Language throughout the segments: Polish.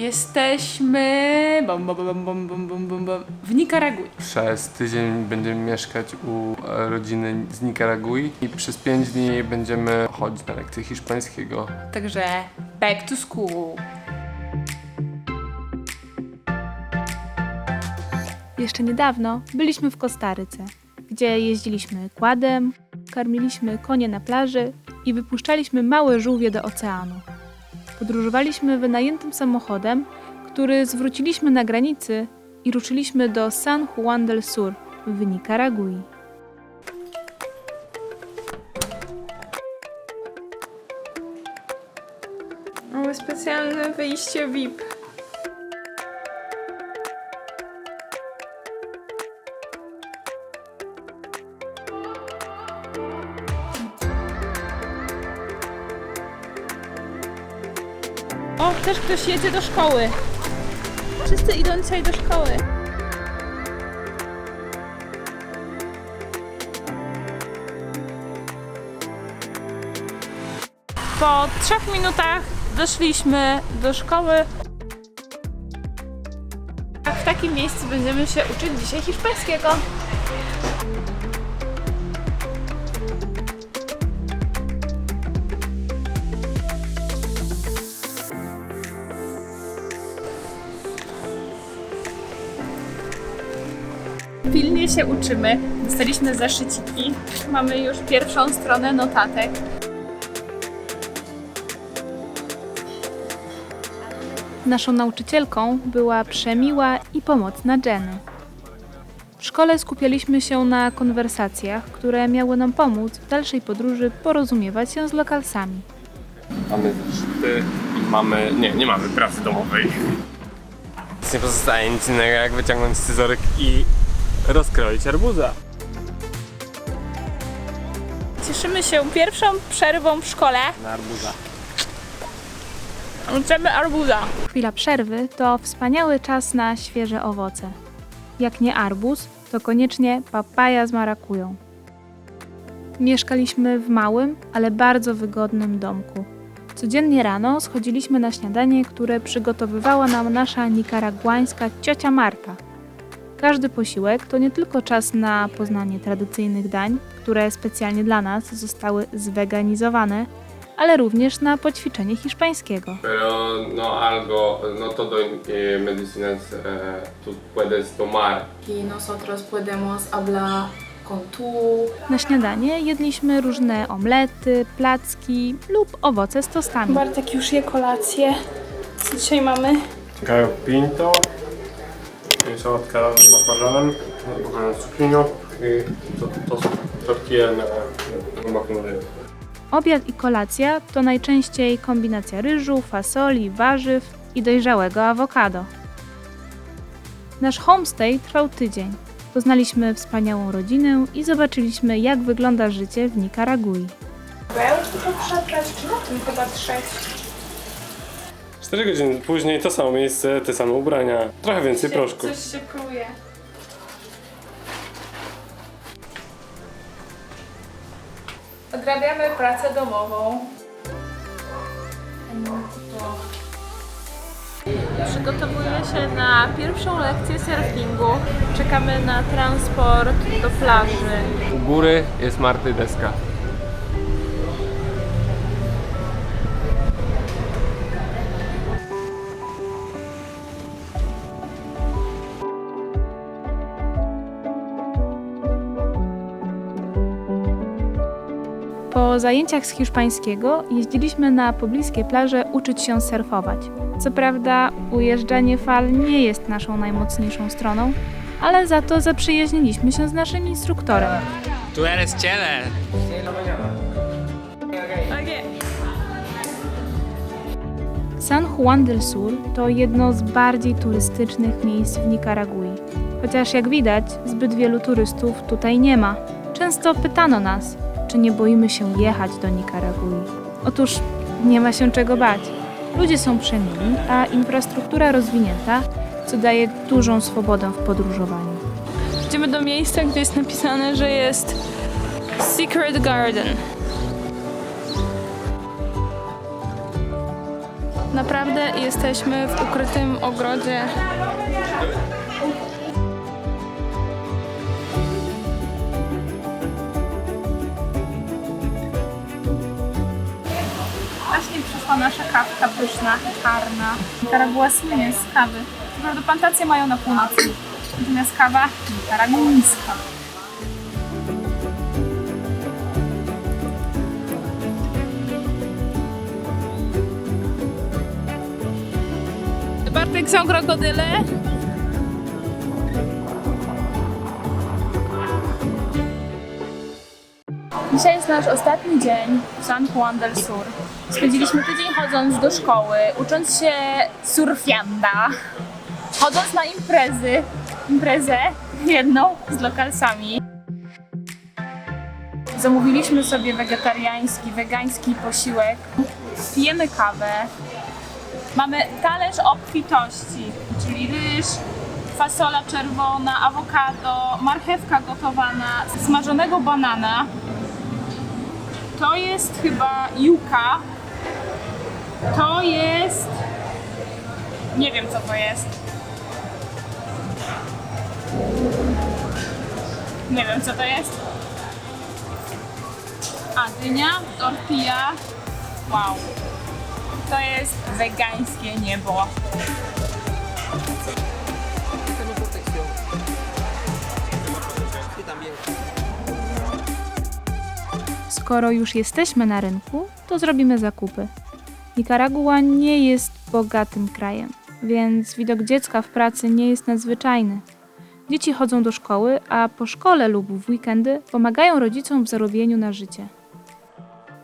Jesteśmy bom, bom, bom, bom, bom, bom, bom, bom, w Nikaragui. Przez tydzień będziemy mieszkać u e, rodziny z Nikaragui i przez 5 dni będziemy chodzić na lekcje hiszpańskiego. Także back to school. Jeszcze niedawno byliśmy w Kostaryce, gdzie jeździliśmy kładem, karmiliśmy konie na plaży i wypuszczaliśmy małe żółwie do oceanu. Podróżowaliśmy wynajętym samochodem, który zwróciliśmy na granicy i ruszyliśmy do San Juan del Sur w Nikaragui. Mamy specjalne wyjście VIP. O, też ktoś jedzie do szkoły. Wszyscy idą dzisiaj do szkoły. Po trzech minutach doszliśmy do szkoły. W takim miejscu będziemy się uczyć dzisiaj hiszpańskiego. Pilnie się uczymy. Dostaliśmy zeszyciki. Mamy już pierwszą stronę notatek. Naszą nauczycielką była przemiła i pomocna Jenny. W szkole skupialiśmy się na konwersacjach, które miały nam pomóc w dalszej podróży porozumiewać się z lokalsami. Mamy zeszyty i mamy... Nie, nie mamy pracy domowej. Nic nie pozostaje nic innego jak wyciągnąć scyzoryk i rozkroić arbuza. Cieszymy się pierwszą przerwą w szkole. Na arbuza. Uczymy arbuza. Chwila przerwy to wspaniały czas na świeże owoce. Jak nie arbuz, to koniecznie papaja z marakują. Mieszkaliśmy w małym, ale bardzo wygodnym domku. Codziennie rano schodziliśmy na śniadanie, które przygotowywała nam nasza nikaraguańska ciocia Marta. Każdy posiłek to nie tylko czas na poznanie tradycyjnych dań, które specjalnie dla nas zostały zweganizowane, ale również na poćwiczenie hiszpańskiego. Pero no algo, no todo eh, medicinas eh, tú puedes tomar. y nosotros podemos hablar con tú. Na śniadanie jedliśmy różne omlety, placki lub owoce z tostami. Bartek już je kolację. Co dzisiaj mamy? Gallo pinto, y, sałatka z bakłażanem, bakłażan z cukinią i to, to są tortilla na, makunowie. Obiad i kolacja to najczęściej kombinacja ryżu, fasoli, warzyw i dojrzałego awokado. Nasz homestay trwał tydzień. Poznaliśmy wspaniałą rodzinę i zobaczyliśmy, jak wygląda życie w Nikaragui. Bo ja już tylko przebrać, czy na tym chyba trzeć. 4 godziny później to samo miejsce, te same ubrania, trochę więcej proszku. Coś się pruje. Odrabiamy pracę domową. Przygotowuję się na pierwszą lekcję surfingu. Czekamy na transport do plaży. U góry jest Marty deska. Po zajęciach z hiszpańskiego jeździliśmy na pobliskie plaże uczyć się surfować. Co prawda, ujeżdżanie fal nie jest naszą najmocniejszą stroną, ale za to zaprzyjaźniliśmy się z naszym instruktorem. Tú eres Chele. San Juan del Sur to jedno z bardziej turystycznych miejsc w Nikaragui. Chociaż jak widać, zbyt wielu turystów tutaj nie ma. Często pytano nas, czy nie boimy się jechać do Nikaragui. Otóż nie ma się czego bać. Ludzie są przemili, a infrastruktura rozwinięta, co daje dużą swobodę w podróżowaniu. Idziemy do miejsca, gdzie jest napisane, że jest Secret Garden. Naprawdę jesteśmy w ukrytym ogrodzie. Przyszła nasza kawka pyszna, czarna. Nikaragua słynie z kawy. Co prawda plantacje mają na północy. Natomiast kawa nikaraguńska. Bartek są krokodyle. Dzisiaj jest nasz ostatni dzień w San Juan del Sur. Spędziliśmy tydzień chodząc do szkoły, ucząc się surfianda, chodząc na imprezy, imprezę jedną z lokalsami. Zamówiliśmy sobie wegetariański, wegański posiłek, pijemy kawę, mamy talerz obfitości, czyli ryż, fasola czerwona, awokado, marchewka gotowana, smażonego banana, to jest chyba juka. To jest. Nie wiem co to jest. Nie wiem co to jest. A, dynia, tortilla. Wow. To jest wegańskie niebo. Skoro już jesteśmy na rynku, to zrobimy zakupy. Nikaragua nie jest bogatym krajem, więc widok dziecka w pracy nie jest nadzwyczajny. Dzieci chodzą do szkoły, a po szkole lub w weekendy pomagają rodzicom w zarobieniu na życie.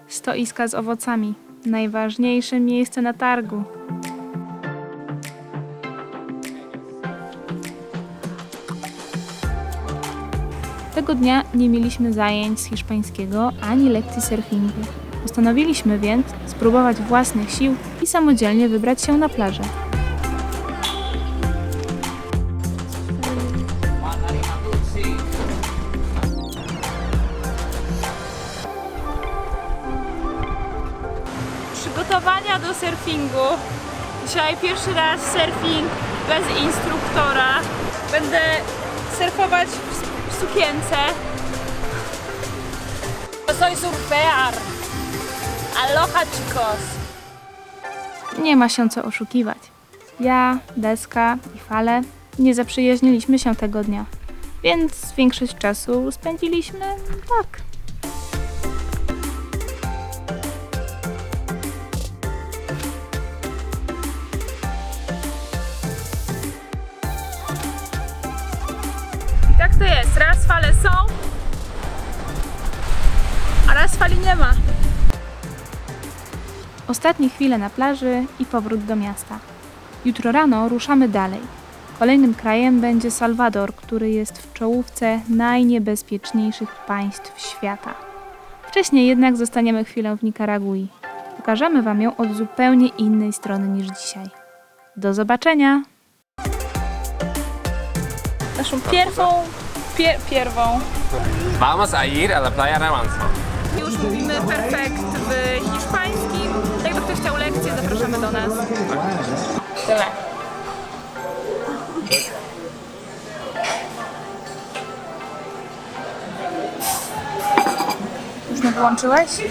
Stoiska z owocami najważniejsze miejsce na targu. Tego dnia nie mieliśmy zajęć z hiszpańskiego ani lekcji surfingu. Postanowiliśmy więc spróbować własnych sił i samodzielnie wybrać się na plażę. Przygotowania do surfingu. Dzisiaj pierwszy raz surfing bez instruktora. Będę surfować w sukience. Soy surfear. Aloha chicos. Nie ma się co oszukiwać. Ja, deska i fale nie zaprzyjaźniliśmy się tego dnia, więc większość czasu spędziliśmy tak. I tak to jest. Raz fale są, a raz fali nie ma. Ostatnie chwile na plaży i powrót do miasta. Jutro rano ruszamy dalej. Kolejnym krajem będzie Salwador, który jest w czołówce najniebezpieczniejszych państw świata. Wcześniej jednak zostaniemy chwilę w Nikaragui. Pokażemy Wam ją od zupełnie innej strony niż dzisiaj. Do zobaczenia! Naszą pierwszą, pier, pierwszą Vamos a ir a la playa Ramanzo. Już mówimy perfekt w hiszpańskim. Jakby ktoś chciał lekcję, zapraszamy do nas. Tyle. Już mnie wyłączyłeś?